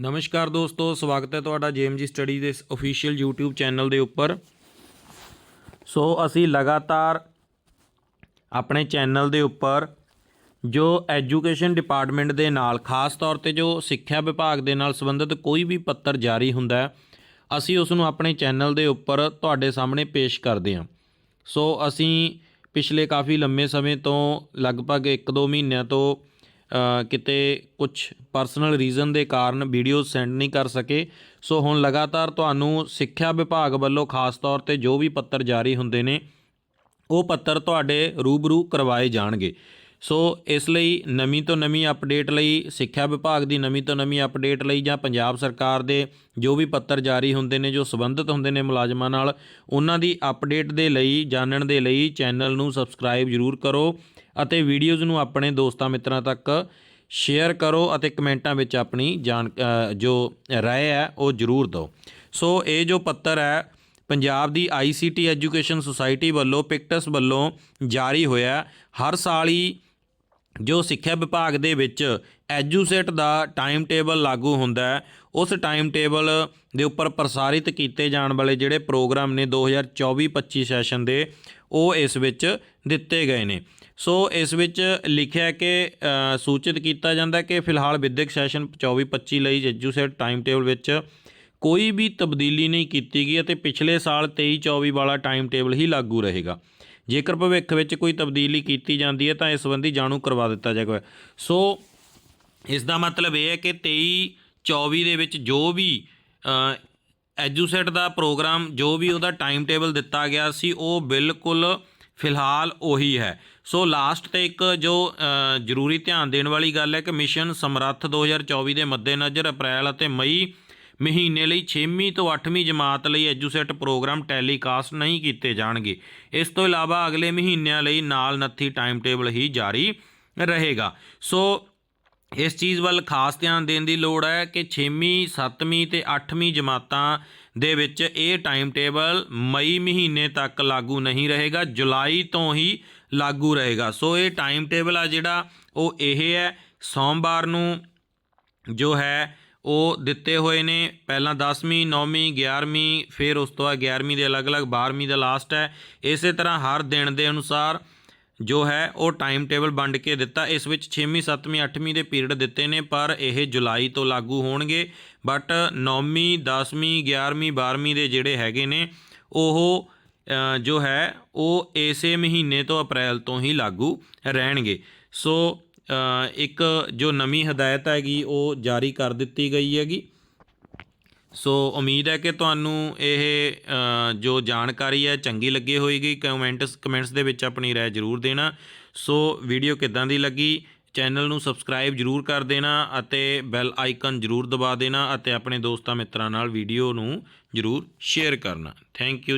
ਨਮਸਕਾਰ ਦੋਸਤੋ, ਸਵਾਗਤ ਹੈ ਤੁਹਾਡਾ ਜੇਐਮਜੀ ਸਟੱਡੀ ਦੇ ਅਫੀਸ਼ੀਅਲ YouTube ਚੈਨਲ ਦੇ ਉੱਪਰ। ਸੋ, ਅਸੀਂ ਲਗਾਤਾਰ ਆਪਣੇ ਚੈਨਲ ਦੇ ਉੱਪਰ ਜੋ ਐਜੂਕੇਸ਼ਨ ਡਿਪਾਰਟਮੈਂਟ ਦੇ ਨਾਲ, ਖਾਸ ਤੌਰ ਤੇ ਜੋ ਸਿੱਖਿਆ ਵਿਭਾਗ ਦੇ ਨਾਲ ਸੰਬੰਧਿਤ ਕੋਈ ਵੀ ਪੱਤਰ ਜਾਰੀ ਹੁੰਦਾ ਹੈ, ਅਸੀਂ ਉਸ ਨੂੰ ਆਪਣੇ ਚੈਨਲ ਦੇ ਉੱਪਰ ਤੁਹਾਡੇ ਸਾਹਮਣੇ ਪੇਸ਼ ਕਰਦੇ ਹਾਂ। ਸੋ, ਅਸੀਂ ਪਿਛਲੇ ਕਾਫੀ ਲੰਮੇ ਸਮੇਂ ਤੋਂ ਲਗਭਗ 1-2 ਮਹੀਨਿਆਂ ਤੋਂ ਕਿਤੇ ਕੁਝ ਪਰਸਨਲ ਰੀਜ਼ਨ ਦੇ ਕਾਰਨ ਵੀਡੀਓ ਸੈਂਡ ਨਹੀਂ ਕਰ ਸਕੇ। ਸੋ ਹੁਣ ਲਗਾਤਾਰ ਤੁਹਾਨੂੰ ਸਿੱਖਿਆ ਵਿਭਾਗ ਵੱਲੋਂ ਖਾਸ ਤੌਰ ਤੇ ਜੋ ਵੀ ਪੱਤਰ ਜਾਰੀ ਹੁੰਦੇ ਨੇ, ਉਹ ਪੱਤਰ ਤੁਹਾਡੇ ਰੂਬਰੂ ਕਰਵਾਏ ਜਾਣਗੇ। ਸੋ ਇਸ ਲਈ ਨਵੀਂ ਤੋਂ ਨਵੀਂ ਅਪਡੇਟ ਲਈ, ਸਿੱਖਿਆ ਵਿਭਾਗ ਦੀ ਨਵੀਂ ਤੋਂ ਨਵੀਂ ਅਪਡੇਟ ਲਈ ਜਾਂ ਪੰਜਾਬ ਸਰਕਾਰ ਦੇ ਜੋ ਵੀ ਪੱਤਰ ਜਾਰੀ ਹੁੰਦੇ ਨੇ, ਜੋ ਸੰਬੰਧਿਤ ਹੁੰਦੇ ਨੇ ਮੁਲਾਜ਼ਮਾਂ ਨਾਲ, ਉਹਨਾਂ ਦੀ ਅਪਡੇਟ ਦੇ ਲਈ, ਜਾਣਨ ਦੇ ਲਈ ਚੈਨਲ ਨੂੰ ਸਬਸਕ੍ਰਾਈਬ ਜ਼ਰੂਰ ਕਰੋ ਅਤੇ ਵੀਡੀਓਜ਼ ਨੂੰ ਆਪਣੇ ਦੋਸਤਾਂ ਮਿੱਤਰਾਂ ਤੱਕ ਸ਼ੇਅਰ ਕਰੋ ਅਤੇ ਕਮੈਂਟਾਂ ਵਿੱਚ ਆਪਣੀ ਜਾਣ ਜੋ ਰਾਏ ਹੈ, ਉਹ ਜ਼ਰੂਰ ਦਿਓ। ਸੋ ਇਹ ਜੋ ਪੱਤਰ ਹੈ, ਪੰਜਾਬ ਦੀ ਆਈਸੀਟੀ ਐਜੂਕੇਸ਼ਨ ਸੁਸਾਇਟੀ ਵੱਲੋਂ, ਪਿਕਟਸ ਵੱਲੋਂ ਜਾਰੀ ਹੋਇਆ ਹਰ ਸਾਲ ਹੀ ਜੋ ਸਿੱਖਿਆ ਵਿਭਾਗ ਦੇ ਵਿੱਚ ਐਜੂਸੇਟ ਦਾ ਟਾਈਮ ਟੇਬਲ ਲਾਗੂ ਹੁੰਦਾ ਹੈ, ਉਸ ਟਾਈਮ ਟੇਬਲ ਦੇ ਉੱਪਰ ਪ੍ਰਸਾਰਿਤ ਕੀਤੇ ਜਾਣ ਵਾਲੇ ਜਿਹੜੇ ਪ੍ਰੋਗਰਾਮ ਨੇ 2024-25 ਸੈਸ਼ਨ ਦੇ, ਉਹ ਇਸ ਵਿੱਚ ਦਿੱਤੇ ਗਏ ਨੇ। ਸੋ ਇਸ ਵਿੱਚ ਲਿਖਿਆ ਕਿ ਸੂਚਿਤ ਕੀਤਾ ਜਾਂਦਾ ਕਿ ਫਿਲਹਾਲ ਵਿਦਿਅਕ ਸੈਸ਼ਨ 24-25 ਲਈ ਐਜੂਸੈਟ ਟਾਈਮ ਟੇਬਲ ਵਿੱਚ ਕੋਈ ਵੀ ਤਬਦੀਲੀ ਨਹੀਂ ਕੀਤੀ ਗਈ ਅਤੇ ਪਿਛਲੇ ਸਾਲ 23-24 ਵਾਲਾ ਟਾਈਮ ਟੇਬਲ ਹੀ ਲਾਗੂ ਰਹੇਗਾ। ਜੇਕਰ ਭਵਿੱਖ ਵਿੱਚ ਕੋਈ ਤਬਦੀਲੀ ਕੀਤੀ ਜਾਂਦੀ ਹੈ ਤਾਂ ਇਸ ਸੰਬੰਧੀ ਜਾਣੂ ਕਰਵਾ ਦਿੱਤਾ ਜਾਏਗਾ। ਸੋ ਇਸ ਦਾ ਮਤਲਬ ਇਹ ਹੈ ਕਿ 23 24 ਦੇ ਵਿੱਚ ਜੋ ਵੀ ਅ, ਐਜੂਸੈਟ ਦਾ ਪ੍ਰੋਗਰਾਮ ਜੋ ਵੀ ਉਹਦਾ ਟਾਈਮ ਟੇਬਲ ਦਿੱਤਾ ਗਿਆ ਸੀ ਉਹ ਬਿਲਕੁਲ ਫਿਲਹਾਲ ਉਹੀ ਹੈ। ਸੋ ਲਾਸਟ ਤੇ ਇੱਕ ਜੋ ਜ਼ਰੂਰੀ ਧਿਆਨ ਦੇਣ ਵਾਲੀ ਗੱਲ ਹੈ ਕਿ ਮਿਸ਼ਨ ਸਮਰੱਥ 2024 ਦੇ ਮੱਦੇਨਜ਼ਰ ਅਪ੍ਰੈਲ ਅਤੇ ਮਈ ਮਹੀਨੇ ਲਈ 6ਵੀਂ ਤੋਂ 8ਵੀਂ ਜਮਾਤ ਲਈ ਐਜੂਸੈਟ ਪ੍ਰੋਗਰਾਮ ਟੈਲੀਕਾਸਟ ਨਹੀਂ ਕੀਤੇ ਜਾਣਗੇ। ਇਸ ਤੋਂ ਇਲਾਵਾ ਅਗਲੇ ਮਹੀਨਿਆਂ ਲਈ ਨਾਲ ਨੱਥੀ ਟਾਈਮ ਟੇਬਲ ਹੀ ਜਾਰੀ ਰਹੇਗਾ। ਸੋ ਇਸ ਚੀਜ਼ ਵੱਲ ਖਾਸ ਧਿਆਨ ਦੇਣ ਦੀ ਲੋੜ ਹੈ ਕਿ 6ਵੀਂ 7ਵੀਂ ਤੇ 8ਵੀਂ ਜਮਾਤਾਂ ਦੇ ਵਿੱਚ ਇਹ ਟਾਈਮ ਟੇਬਲ ਮਈ ਮਹੀਨੇ ਤੱਕ ਲਾਗੂ ਨਹੀਂ ਰਹੇਗਾ, ਜੁਲਾਈ ਤੋਂ ਹੀ ਲਾਗੂ ਰਹੇਗਾ। ਸੋ ਇਹ ਟਾਈਮ ਟੇਬਲ ਆ ਜਿਹੜਾ ਉਹ ਇਹ ਹੈ, ਸੋਮਵਾਰ ਨੂੰ ਜੋ ਹੈ ਉਹ ਦਿੱਤੇ ਹੋਏ ਨੇ। ਪਹਿਲਾਂ 10ਵੀਂ 9ਵੀਂ 11ਵੀਂ ਫਿਰ ਉਸ ਤੋਂ ਬਾਅਦ 11ਵੀਂ ਦੇ ਅਲੱਗ-ਅਲੱਗ 12ਵੀਂ ਦਾ ਲਾਸਟ ਹੈ। ਇਸੇ ਤਰ੍ਹਾਂ ਹਰ ਦਿਨ ਦੇ ਅਨੁਸਾਰ ਜੋ ਹੈ, ਉਹ ਟਾਈਮ ਟੇਬਲ ਵੰਡ ਕੇ ਦਿੱਤਾ। ਇਸ ਵਿੱਚ 6ਵੀਂ 7ਵੀਂ 8ਵੀਂ ਦੇ ਪੀਰੀਅਡ ਦਿੱਤੇ ਨੇ, ਪਰ ਇਹ ਜੁਲਾਈ ਤੋਂ ਲਾਗੂ ਹੋਣਗੇ। ਬਟ 9ਵੀਂ 10ਵੀਂ 11ਵੀਂ 12ਵੀਂ ਦੇ ਜਿਹੜੇ ਹੈਗੇ ਨੇ, ਉਹ ਜੋ ਹੈ, ਉਹ ਇਸੇ ਮਹੀਨੇ ਤੋਂ ਅਪ੍ਰੈਲ ਤੋਂ ਹੀ ਲਾਗੂ ਰਹਿਣਗੇ। ਸੋ ਇੱਕ ਜੋ ਨਵੀਂ ਹਦਾਇਤ ਹੈਗੀ, ਉਹ ਜਾਰੀ ਕਰ ਦਿੱਤੀ ਗਈ ਹੈਗੀ। ਸੋ ਉਮੀਦ ਹੈ ਕਿ ਤੁਹਾਨੂੰ ਇਹ ਜੋ ਜਾਣਕਾਰੀ ਹੈ, ਚੰਗੀ ਲੱਗੀ ਹੋਏਗੀ। ਕਮੈਂਟਸ ਕਮੈਂਟਸ ਦੇ ਵਿੱਚ ਆਪਣੀ ਰਾਏ ਜ਼ਰੂਰ ਦੇਣਾ। ਸੋ ਵੀਡੀਓ ਕਿੱਦਾਂ ਦੀ ਲੱਗੀ, ਚੈਨਲ ਨੂੰ ਸਬਸਕ੍ਰਾਈਬ ਜ਼ਰੂਰ ਕਰ ਦੇਣਾ ਅਤੇ ਬੈਲ ਆਈਕਨ ਜ਼ਰੂਰ ਦਬਾ ਦੇਣਾ ਅਤੇ ਆਪਣੇ ਦੋਸਤਾਂ ਮਿੱਤਰਾਂ ਨਾਲ ਵੀਡੀਓ ਨੂੰ ਜ਼ਰੂਰ ਸ਼ੇਅਰ ਕਰਨਾ। Thank you.